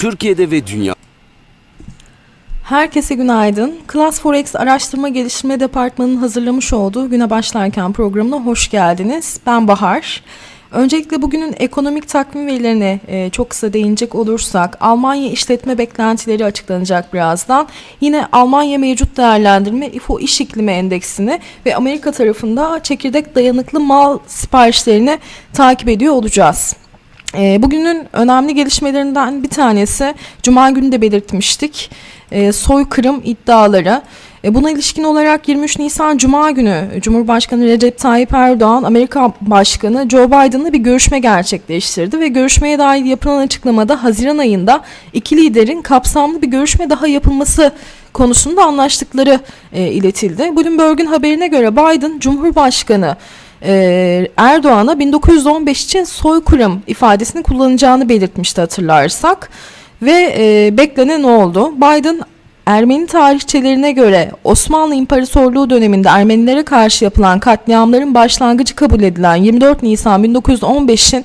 Türkiye'de ve dünya Herkese günaydın. Class Forex Araştırma Geliştirme Departmanı'nın hazırlamış olduğu Güne Başlarken programına hoş geldiniz. Ben Bahar. Öncelikle bugünün ekonomik takvim verilerine e, çok kısa değinecek olursak Almanya işletme beklentileri açıklanacak birazdan. Yine Almanya mevcut değerlendirme İFO iş iklimi endeksini ve Amerika tarafında çekirdek dayanıklı mal siparişlerini takip ediyor olacağız. E, bugünün önemli gelişmelerinden bir tanesi Cuma günü de belirtmiştik. E, soykırım iddiaları. E, buna ilişkin olarak 23 Nisan Cuma günü Cumhurbaşkanı Recep Tayyip Erdoğan, Amerika Başkanı Joe Biden'la bir görüşme gerçekleştirdi ve görüşmeye dair yapılan açıklamada Haziran ayında iki liderin kapsamlı bir görüşme daha yapılması konusunda anlaştıkları e, iletildi. Bloomberg'un haberine göre Biden Cumhurbaşkanı e, Erdoğan'a 1915 için soykırım ifadesini kullanacağını belirtmişti hatırlarsak. Ve e, beklenen oldu. Biden Ermeni tarihçelerine göre Osmanlı İmparatorluğu döneminde Ermenilere karşı yapılan katliamların başlangıcı kabul edilen 24 Nisan 1915'in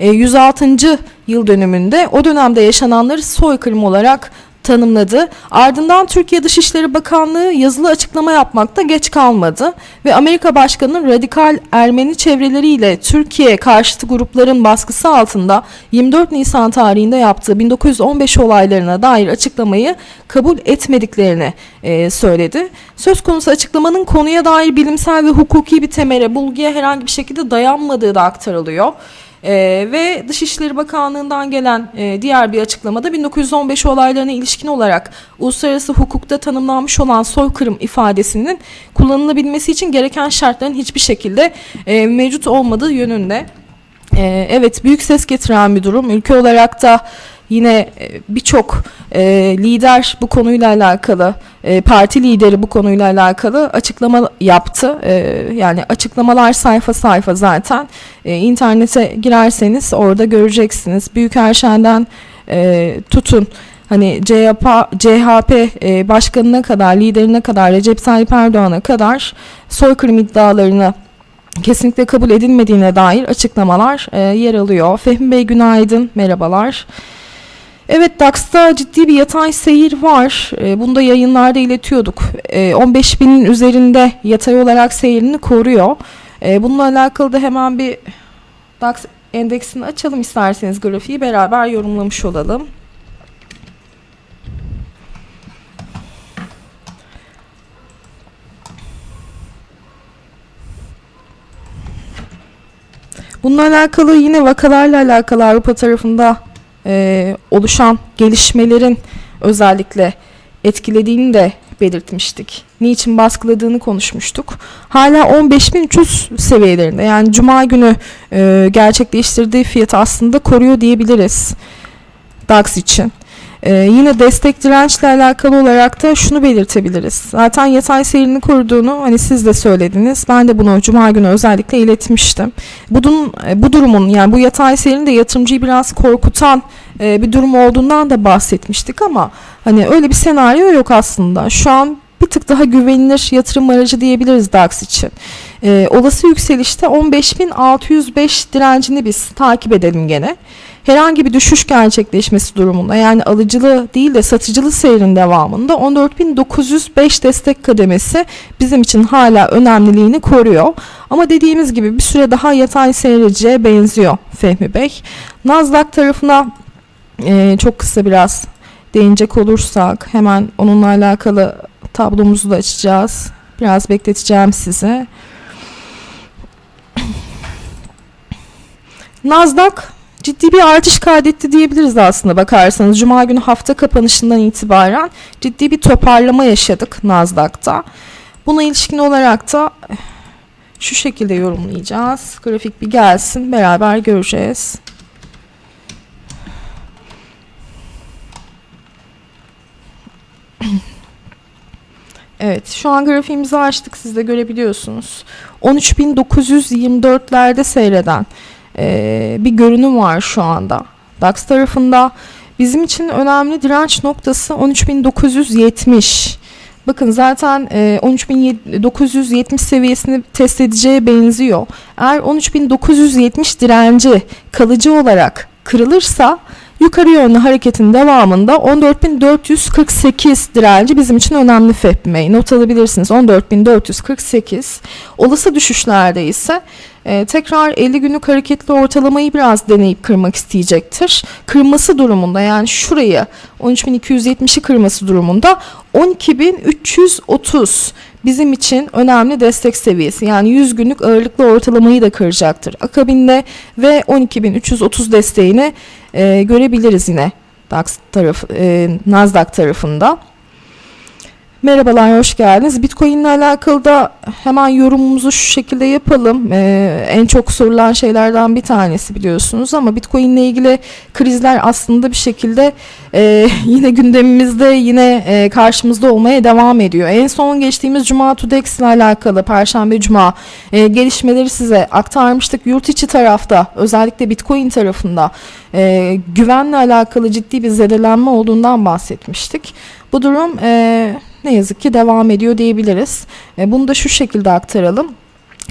e, 106. yıl dönümünde o dönemde yaşananları soykırım olarak tanımladı. Ardından Türkiye Dışişleri Bakanlığı yazılı açıklama yapmakta geç kalmadı ve Amerika Başkanı radikal Ermeni çevreleriyle Türkiye karşıtı grupların baskısı altında 24 Nisan tarihinde yaptığı 1915 olaylarına dair açıklamayı kabul etmediklerini e, söyledi. Söz konusu açıklamanın konuya dair bilimsel ve hukuki bir temele, bulguya herhangi bir şekilde dayanmadığı da aktarılıyor. Ee, ve Dışişleri Bakanlığı'ndan gelen e, diğer bir açıklamada 1915 olaylarına ilişkin olarak uluslararası hukukta tanımlanmış olan soykırım ifadesinin kullanılabilmesi için gereken şartların hiçbir şekilde e, mevcut olmadığı yönünde. E, evet büyük ses getiren bir durum. Ülke olarak da yine e, birçok e, lider bu konuyla alakalı, e, parti lideri bu konuyla alakalı açıklama yaptı. Yani açıklamalar sayfa sayfa zaten. İnternete girerseniz orada göreceksiniz. Büyükerşen'den e, tutun hani CHP, CHP başkanına kadar, liderine kadar, Recep Tayyip Erdoğan'a kadar soykırım iddialarını kesinlikle kabul edilmediğine dair açıklamalar e, yer alıyor. Fehmi Bey günaydın, merhabalar. Evet DAX'ta ciddi bir yatay seyir var. E, bunu da yayınlarda iletiyorduk. E, 15 binin üzerinde yatay olarak seyrini koruyor. E, bununla alakalı da hemen bir DAX endeksini açalım isterseniz grafiği beraber yorumlamış olalım. Bununla alakalı yine vakalarla alakalı Avrupa tarafında e, oluşan gelişmelerin özellikle etkilediğini de belirtmiştik. Niçin baskıladığını konuşmuştuk. Hala 15.300 seviyelerinde yani cuma günü e, gerçekleştirdiği fiyatı aslında koruyor diyebiliriz DAX için. Ee, yine destek dirençle alakalı olarak da şunu belirtebiliriz. Zaten yatay seyrini koruduğunu hani siz de söylediniz. Ben de bunu cuma günü özellikle iletmiştim. Bunun, bu durumun yani bu yatay seyrin de yatırımcıyı biraz korkutan e, bir durum olduğundan da bahsetmiştik ama hani öyle bir senaryo yok aslında. Şu an bir tık daha güvenilir yatırım aracı diyebiliriz DAX için. Ee, olası yükselişte 15.605 direncini biz takip edelim gene herhangi bir düşüş gerçekleşmesi durumunda yani alıcılı değil de satıcılı seyrin devamında 14.905 destek kademesi bizim için hala önemliliğini koruyor. Ama dediğimiz gibi bir süre daha yatay seyredeceğe benziyor Fehmi Bey. Nasdaq tarafına Ee, çok kısa biraz değinecek olursak hemen onunla alakalı tablomuzu da açacağız. Biraz bekleteceğim sizi. Nasdaq ciddi bir artış kaydetti diyebiliriz aslında bakarsanız. Cuma günü hafta kapanışından itibaren ciddi bir toparlama yaşadık Nasdaq'ta. Buna ilişkin olarak da şu şekilde yorumlayacağız. Grafik bir gelsin beraber göreceğiz. Evet şu an grafiğimizi açtık siz de görebiliyorsunuz. 13.924'lerde seyreden eee, bir görünüm var şu anda. DAX tarafında bizim için önemli direnç noktası 13.970. Bakın zaten e, 13.970 seviyesini test edeceğe benziyor. Eğer 13.970 direnci kalıcı olarak kırılırsa yukarı yönlü hareketin devamında 14.448 direnci bizim için önemli FEPME'yi not alabilirsiniz. 14.448 olası düşüşlerde ise e, tekrar 50 günlük hareketli ortalamayı biraz deneyip kırmak isteyecektir. Kırması durumunda yani şurayı 13.270'i kırması durumunda 12.330 bizim için önemli destek seviyesi. Yani 100 günlük ağırlıklı ortalamayı da kıracaktır. Akabinde ve 12.330 desteğini e, görebiliriz yine DAX taraf, e, Nasdaq tarafında. Merhabalar, hoş geldiniz. Bitcoin ile alakalı da hemen yorumumuzu şu şekilde yapalım. Ee, en çok sorulan şeylerden bir tanesi biliyorsunuz ama Bitcoin ile ilgili krizler aslında bir şekilde e, yine gündemimizde, yine e, karşımızda olmaya devam ediyor. En son geçtiğimiz Cuma Tudex ile alakalı Perşembe Cuma e, gelişmeleri size aktarmıştık. Yurt içi tarafta özellikle Bitcoin tarafında e, güvenle alakalı ciddi bir zedelenme olduğundan bahsetmiştik. Bu durum e, ne yazık ki devam ediyor diyebiliriz. E, bunu da şu şekilde aktaralım.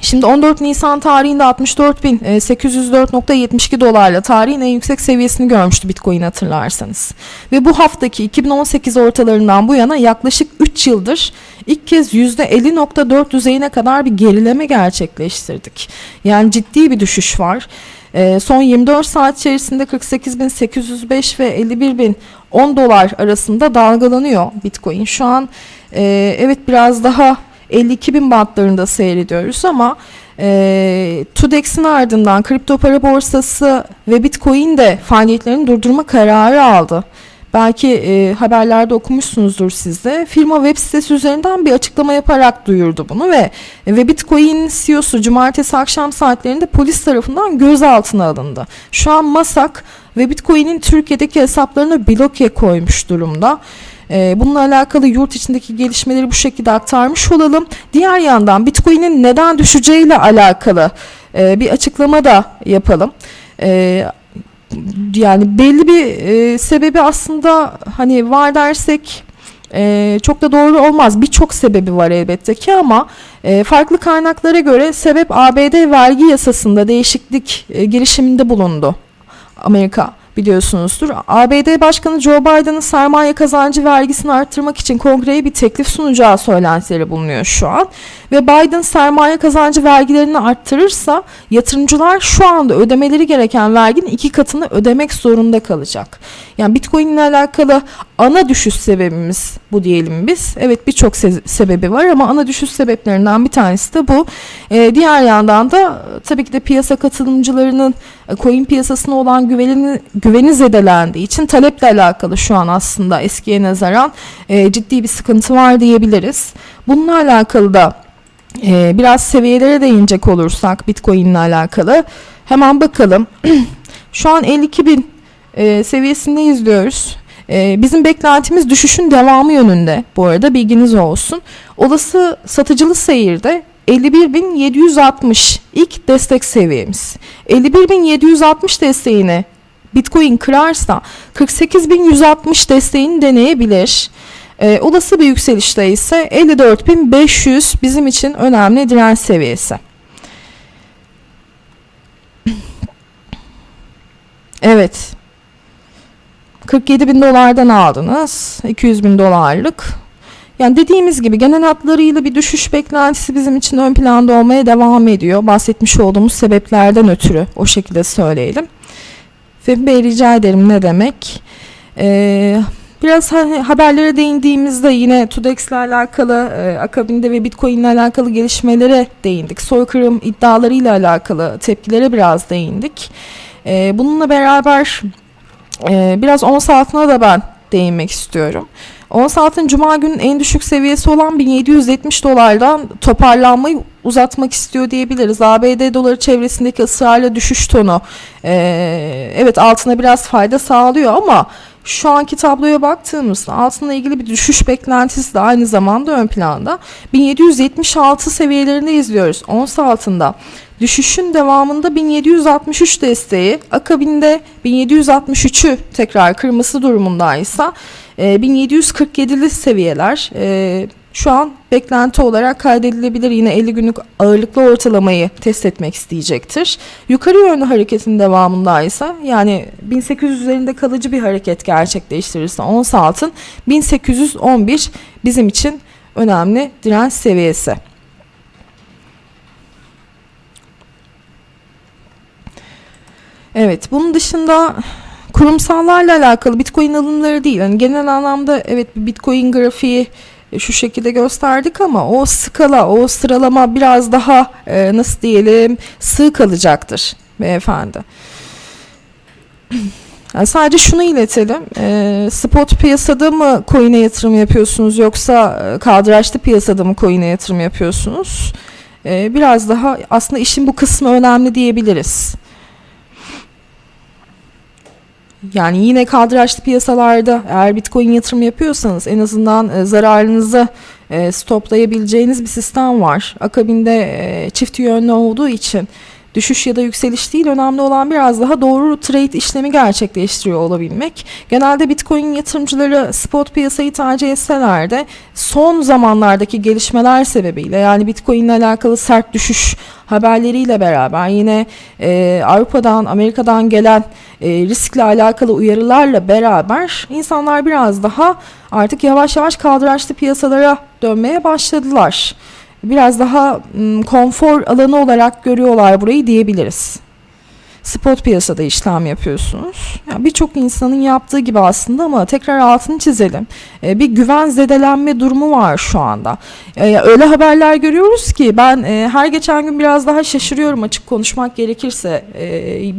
Şimdi 14 Nisan tarihinde 64.804.72 dolarla tarihin en yüksek seviyesini görmüştü Bitcoin hatırlarsanız. Ve bu haftaki 2018 ortalarından bu yana yaklaşık 3 yıldır ilk kez %50.4 düzeyine kadar bir gerileme gerçekleştirdik. Yani ciddi bir düşüş var. E, son 24 saat içerisinde 48.805 ve 51.010 dolar arasında dalgalanıyor Bitcoin. Şu an e, evet biraz daha 52 bin bantlarında seyrediyoruz ama e, TUDEX'in ardından kripto para borsası ve Bitcoin de faaliyetlerini durdurma kararı aldı. Belki e, haberlerde okumuşsunuzdur siz de. Firma web sitesi üzerinden bir açıklama yaparak duyurdu bunu ve ve Bitcoin CEO'su cumartesi akşam saatlerinde polis tarafından gözaltına alındı. Şu an Masak ve Bitcoin'in Türkiye'deki hesaplarına bloke koymuş durumda. Ee, Bununla alakalı yurt içindeki gelişmeleri bu şekilde aktarmış olalım. Diğer yandan Bitcoin'in neden düşeceğiyle alakalı e, bir açıklama da yapalım. Yani belli bir e, sebebi aslında hani var dersek e, çok da doğru olmaz. Birçok sebebi var elbette ki ama e, farklı kaynaklara göre sebep ABD vergi yasasında değişiklik e, girişiminde bulundu. Amerika biliyorsunuzdur. ABD Başkanı Joe Biden'ın sermaye kazancı vergisini arttırmak için kongreye bir teklif sunacağı söylentileri bulunuyor şu an. Ve Biden sermaye kazancı vergilerini arttırırsa yatırımcılar şu anda ödemeleri gereken verginin iki katını ödemek zorunda kalacak. Yani Bitcoin ile alakalı ana düşüş sebebimiz bu diyelim biz. Evet birçok se- sebebi var ama ana düşüş sebeplerinden bir tanesi de bu. Ee, diğer yandan da tabii ki de piyasa katılımcılarının e, coin piyasasına olan güveni, güveni zedelendiği için taleple alakalı şu an aslında eskiye nazaran e, ciddi bir sıkıntı var diyebiliriz. Bununla alakalı da e, biraz seviyelere değinecek olursak Bitcoin ile alakalı hemen bakalım. şu an 52 bin e, seviyesinde izliyoruz. E, bizim beklentimiz düşüşün devamı yönünde bu arada bilginiz olsun. Olası satıcılı seyirde 51.760 ilk destek seviyemiz. 51.760 desteğini Bitcoin kırarsa 48.160 desteğini deneyebilir. Ee, olası bir yükselişte ise 54.500 bizim için önemli direnç seviyesi. Evet. 47 bin dolardan aldınız. 200 bin dolarlık. Yani dediğimiz gibi genel hatlarıyla bir düşüş beklentisi bizim için ön planda olmaya devam ediyor. Bahsetmiş olduğumuz sebeplerden ötürü o şekilde söyleyelim. Bey rica ederim ne demek? Ee, biraz hani haberlere değindiğimizde yine TUDEX ile alakalı, e, akabinde ve Bitcoin ile alakalı gelişmelere değindik. Soykırım iddialarıyla alakalı tepkilere biraz değindik. Ee, bununla beraber e, biraz ons altına da ben değinmek istiyorum. Ons altın Cuma günün en düşük seviyesi olan 1770 dolardan toparlanmayı uzatmak istiyor diyebiliriz. ABD doları çevresindeki ısrarla düşüş tonu e, evet altına biraz fayda sağlıyor ama şu anki tabloya baktığımızda altınla ilgili bir düşüş beklentisi de aynı zamanda ön planda. 1776 seviyelerinde izliyoruz ons altında. Düşüşün devamında 1763 desteği, akabinde 1763'ü tekrar kırması durumundaysa e, 1747'li seviyeler e, şu an beklenti olarak kaydedilebilir. Yine 50 günlük ağırlıklı ortalamayı test etmek isteyecektir. Yukarı yönlü hareketin devamındaysa yani 1800 üzerinde kalıcı bir hareket gerçekleştirirse ons altın 1811 bizim için önemli direnç seviyesi. Evet, bunun dışında kurumsallarla alakalı Bitcoin alımları değil. Yani genel anlamda evet Bitcoin grafiği şu şekilde gösterdik ama o skala, o sıralama biraz daha e, nasıl diyelim sığ kalacaktır beyefendi. Yani sadece şunu iletelim. E, spot piyasada mı coin'e yatırım yapıyorsunuz yoksa e, kaldıraçlı piyasada mı coin'e yatırım yapıyorsunuz? E, biraz daha aslında işin bu kısmı önemli diyebiliriz. Yani yine kaldıraçlı piyasalarda eğer Bitcoin yatırım yapıyorsanız en azından e, zararınızı e, stoplayabileceğiniz bir sistem var. Akabinde e, çift yönlü olduğu için düşüş ya da yükseliş değil önemli olan biraz daha doğru trade işlemi gerçekleştiriyor olabilmek. Genelde Bitcoin yatırımcıları spot piyasayı tercih etseler de son zamanlardaki gelişmeler sebebiyle yani Bitcoin ile alakalı sert düşüş haberleriyle beraber yine e, Avrupa'dan Amerika'dan gelen e, riskle alakalı uyarılarla beraber insanlar biraz daha artık yavaş yavaş kaldıraçlı piyasalara dönmeye başladılar biraz daha konfor alanı olarak görüyorlar burayı diyebiliriz. Spot piyasada işlem yapıyorsunuz. Yani Birçok insanın yaptığı gibi aslında ama tekrar altını çizelim. Ee, bir güven zedelenme durumu var şu anda. Ee, öyle haberler görüyoruz ki ben e, her geçen gün biraz daha şaşırıyorum açık konuşmak gerekirse.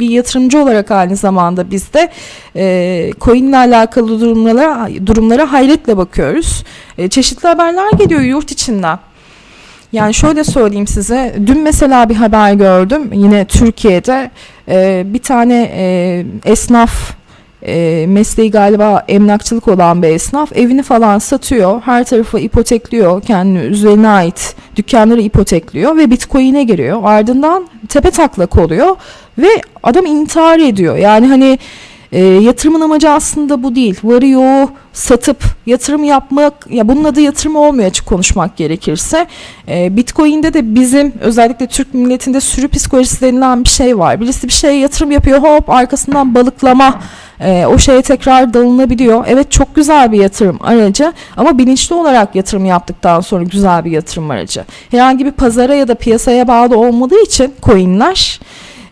Bir yatırımcı olarak aynı zamanda biz de e, coin ile alakalı durumlara, durumlara hayretle bakıyoruz. E, çeşitli haberler geliyor yurt içinden. Yani şöyle söyleyeyim size. Dün mesela bir haber gördüm. Yine Türkiye'de e, bir tane e, esnaf e, mesleği galiba emlakçılık olan bir esnaf evini falan satıyor. Her tarafı ipotekliyor. Kendi üzerine ait dükkanları ipotekliyor ve bitcoin'e giriyor. Ardından tepe taklak oluyor ve adam intihar ediyor. Yani hani e, yatırımın amacı aslında bu değil. Varı yoğu satıp yatırım yapmak, ya bunun adı yatırım olmuyor açık konuşmak gerekirse. E, Bitcoin'de de bizim özellikle Türk milletinde sürü psikolojisi denilen bir şey var. Birisi bir şeye yatırım yapıyor hop arkasından balıklama e, o şeye tekrar dalınabiliyor. Evet çok güzel bir yatırım aracı ama bilinçli olarak yatırım yaptıktan sonra güzel bir yatırım aracı. Herhangi bir pazara ya da piyasaya bağlı olmadığı için coinler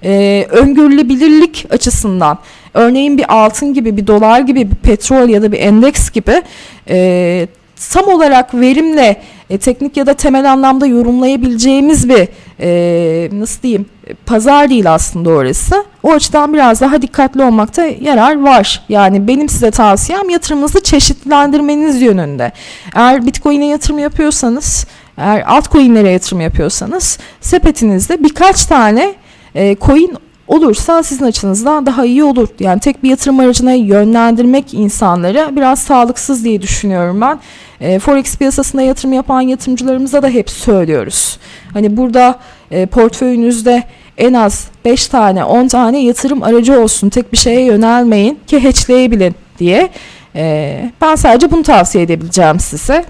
e, öngörülebilirlik açısından örneğin bir altın gibi bir dolar gibi bir petrol ya da bir endeks gibi e, tam olarak verimle e, teknik ya da temel anlamda yorumlayabileceğimiz bir e, nasıl diyeyim pazar değil aslında orası. O açıdan biraz daha dikkatli olmakta yarar var. Yani benim size tavsiyem yatırımınızı çeşitlendirmeniz yönünde. Eğer Bitcoin'e yatırım yapıyorsanız, eğer altcoin'lere yatırım yapıyorsanız sepetinizde birkaç tane e, coin olursa sizin açınızdan daha iyi olur. Yani tek bir yatırım aracına yönlendirmek insanları biraz sağlıksız diye düşünüyorum ben. E, Forex piyasasında yatırım yapan yatırımcılarımıza da hep söylüyoruz. Hani burada e, portföyünüzde en az 5 tane 10 tane yatırım aracı olsun. Tek bir şeye yönelmeyin ki hatchleyebilin diye. E, ben sadece bunu tavsiye edebileceğim size.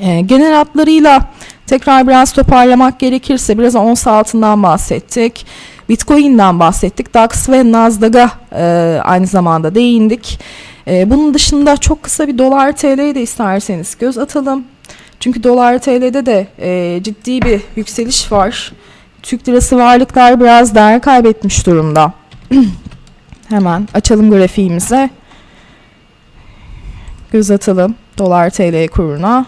E, genel hatlarıyla tekrar biraz toparlamak gerekirse biraz ons altından bahsettik. Bitcoin'den bahsettik. DAX ve Nasdaq'a e, aynı zamanda değindik. E, bunun dışında çok kısa bir dolar TL'ye de isterseniz göz atalım. Çünkü dolar TL'de de e, ciddi bir yükseliş var. Türk lirası varlıklar biraz değer kaybetmiş durumda. Hemen açalım grafiğimize. Göz atalım dolar TL kuruna.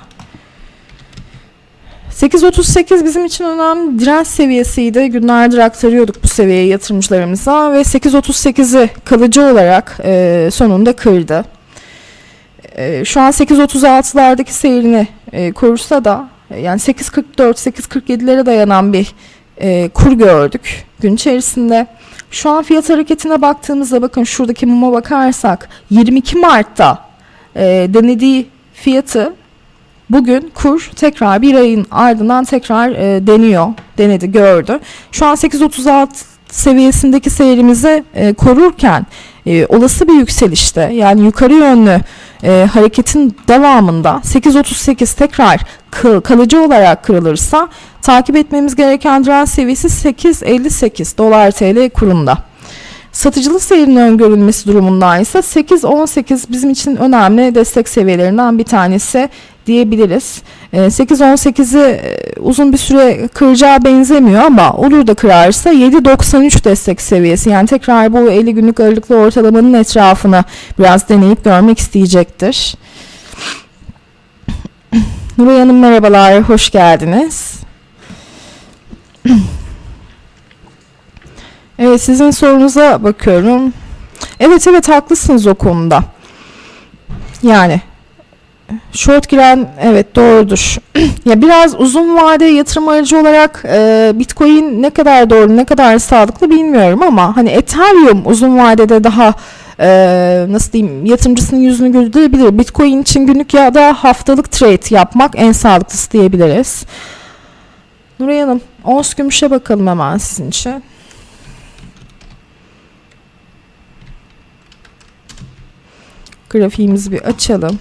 8.38 bizim için önemli direnç seviyesiydi. Günlerdir aktarıyorduk bu seviyeye yatırımcılarımıza ve 8.38'i kalıcı olarak e, sonunda kırdı. E, şu an 8.36'lardaki seyrini e, korursa da e, yani 8.44, 8.47'lere dayanan bir e, kur gördük gün içerisinde. Şu an fiyat hareketine baktığımızda bakın şuradaki muma bakarsak 22 Mart'ta e, denediği fiyatı bugün kur tekrar bir ayın ardından tekrar e, deniyor, denedi, gördü. Şu an 8.36 seviyesindeki seyrimizi e, korurken e, olası bir yükselişte yani yukarı yönlü e, hareketin devamında 8.38 tekrar kı- kalıcı olarak kırılırsa takip etmemiz gereken direnç seviyesi 8.58 dolar TL kurunda. Satıcılı seyrin öngörülmesi durumunda ise 8-18 bizim için önemli destek seviyelerinden bir tanesi diyebiliriz. Ee, 8-18'i e, uzun bir süre kıracağı benzemiyor ama olur da kırarsa 7-93 destek seviyesi yani tekrar bu 50 günlük ağırlıklı ortalamanın etrafını biraz deneyip görmek isteyecektir. Nuray Hanım merhabalar, hoş geldiniz. Evet sizin sorunuza bakıyorum. Evet evet haklısınız o konuda. Yani short giren evet doğrudur. ya biraz uzun vade yatırım aracı olarak e, Bitcoin ne kadar doğru ne kadar sağlıklı bilmiyorum ama hani Ethereum uzun vadede daha e, nasıl diyeyim yatırımcısının yüzünü güldürebilir. Bitcoin için günlük ya da haftalık trade yapmak en sağlıklısı diyebiliriz. Nuray Hanım, ons gümüşe bakalım hemen sizin için. Grafiğimizi bir açalım.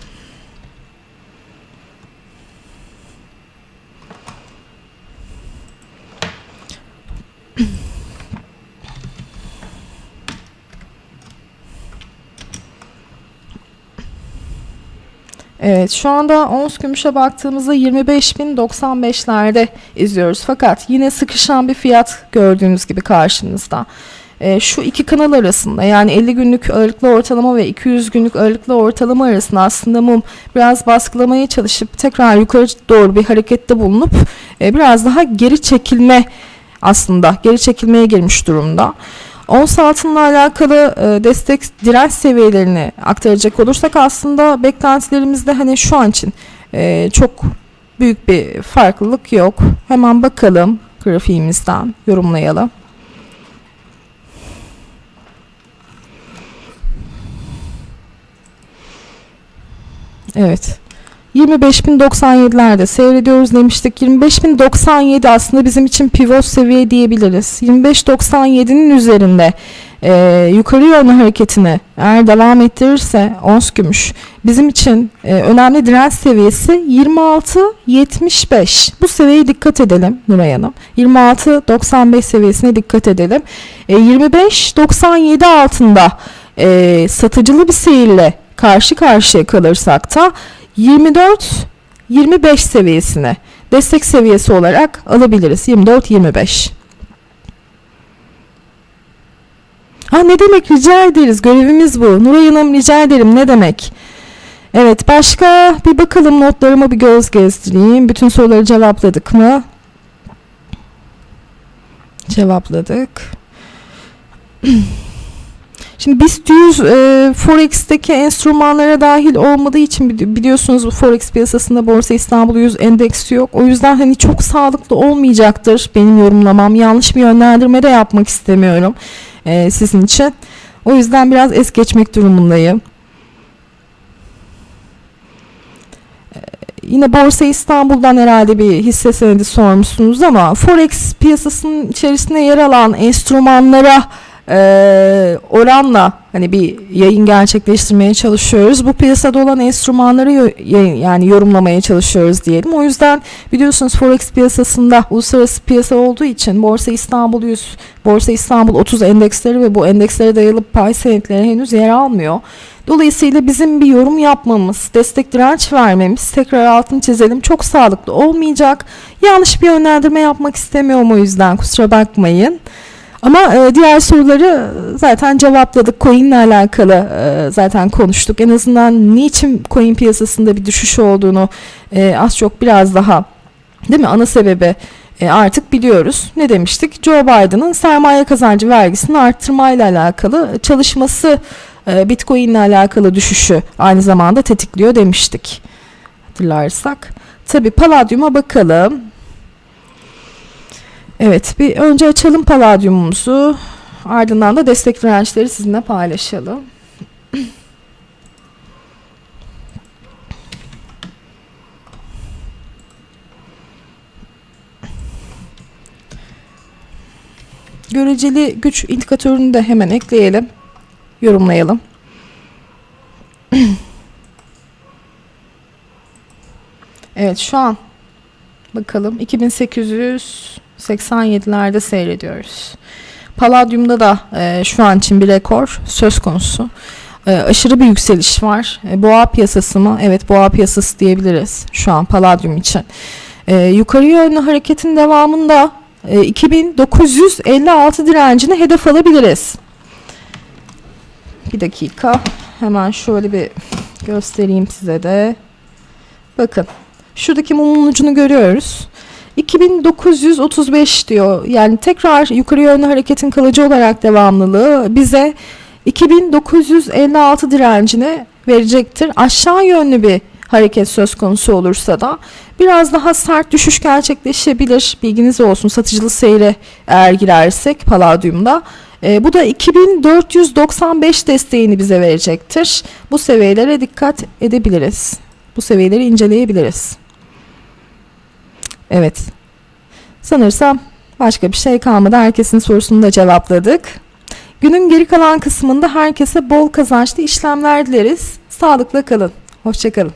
Evet şu anda ons gümüşe baktığımızda 25.095'lerde izliyoruz. Fakat yine sıkışan bir fiyat gördüğünüz gibi karşınızda. Ee, şu iki kanal arasında yani 50 günlük ağırlıklı ortalama ve 200 günlük ağırlıklı ortalama arasında aslında mum biraz baskılamaya çalışıp tekrar yukarı doğru bir harekette bulunup e, biraz daha geri çekilme aslında geri çekilmeye girmiş durumda. Ons altınla alakalı e, destek direnç seviyelerini aktaracak olursak aslında beklentilerimizde hani şu an için e, çok büyük bir farklılık yok. Hemen bakalım grafiğimizden yorumlayalım. Evet. 25.097'lerde seyrediyoruz demiştik. 25.097 aslında bizim için pivot seviye diyebiliriz. 25.97'nin üzerinde e, yukarı yönlü hareketini eğer devam ettirirse ons gümüş bizim için e, önemli direnç seviyesi 26.75. Bu seviyeye dikkat edelim Nuray Hanım. 26.95 seviyesine dikkat edelim. E, 25.97 altında e, satıcılı bir seyirle karşı karşıya kalırsak da 24 25 seviyesine destek seviyesi olarak alabiliriz. 24 25. Ha ne demek rica ederiz. Görevimiz bu. Nuray Hanım rica ederim. Ne demek? Evet başka bir bakalım notlarıma bir göz gezdireyim. Bütün soruları cevapladık mı? Cevapladık. Şimdi BIST 100 e, Forex'teki enstrümanlara dahil olmadığı için bili- biliyorsunuz Forex piyasasında Borsa İstanbul 100 endeksi yok. O yüzden hani çok sağlıklı olmayacaktır benim yorumlamam. Yanlış bir yönlendirme de yapmak istemiyorum e, sizin için. O yüzden biraz es geçmek durumundayım. E, Yine Borsa İstanbul'dan herhalde bir hisse senedi sormuşsunuz ama Forex piyasasının içerisinde yer alan enstrümanlara e, oranla hani bir yayın gerçekleştirmeye çalışıyoruz. Bu piyasada olan enstrümanları yo- yani yorumlamaya çalışıyoruz diyelim. O yüzden biliyorsunuz Forex piyasasında uluslararası piyasa olduğu için Borsa İstanbul 100, Borsa İstanbul 30 endeksleri ve bu endekslere dayalı pay senetleri henüz yer almıyor. Dolayısıyla bizim bir yorum yapmamız, destek direnç vermemiz, tekrar altını çizelim çok sağlıklı olmayacak. Yanlış bir yönlendirme yapmak istemiyorum o yüzden kusura bakmayın. Ama e, diğer soruları zaten cevapladık. Coin'le alakalı e, zaten konuştuk. En azından niçin coin piyasasında bir düşüş olduğunu e, az çok biraz daha değil mi ana sebebi e, artık biliyoruz. Ne demiştik? Joe Biden'ın sermaye kazancı vergisini arttırmayla alakalı çalışması e, Bitcoin alakalı düşüşü aynı zamanda tetikliyor demiştik. Hatırlarsak. Tabii Palladium'a bakalım. Evet, bir önce açalım Palladium'umuzu. Ardından da destek dirençleri sizinle paylaşalım. Göreceli güç indikatörünü de hemen ekleyelim. Yorumlayalım. Evet şu an bakalım 2887'lerde seyrediyoruz. Palladium'da da e, şu an için bir rekor söz konusu. E, aşırı bir yükseliş var. E, boğa piyasası mı? Evet boğa piyasası diyebiliriz şu an Palladium için. E, yukarı yönlü hareketin devamında e, 2956 direncini hedef alabiliriz. Bir dakika. Hemen şöyle bir göstereyim size de. Bakın. Şuradaki mumun ucunu görüyoruz. 2935 diyor. Yani tekrar yukarı yönlü hareketin kalıcı olarak devamlılığı bize 2956 direncini verecektir. Aşağı yönlü bir hareket söz konusu olursa da biraz daha sert düşüş gerçekleşebilir. Bilginiz olsun satıcılı seyre eğer girersek Palladium'da. E, bu da 2495 desteğini bize verecektir. Bu seviyelere dikkat edebiliriz. Bu seviyeleri inceleyebiliriz. Evet. Sanırsam başka bir şey kalmadı. Herkesin sorusunu da cevapladık. Günün geri kalan kısmında herkese bol kazançlı işlemler dileriz. Sağlıkla kalın. Hoşçakalın.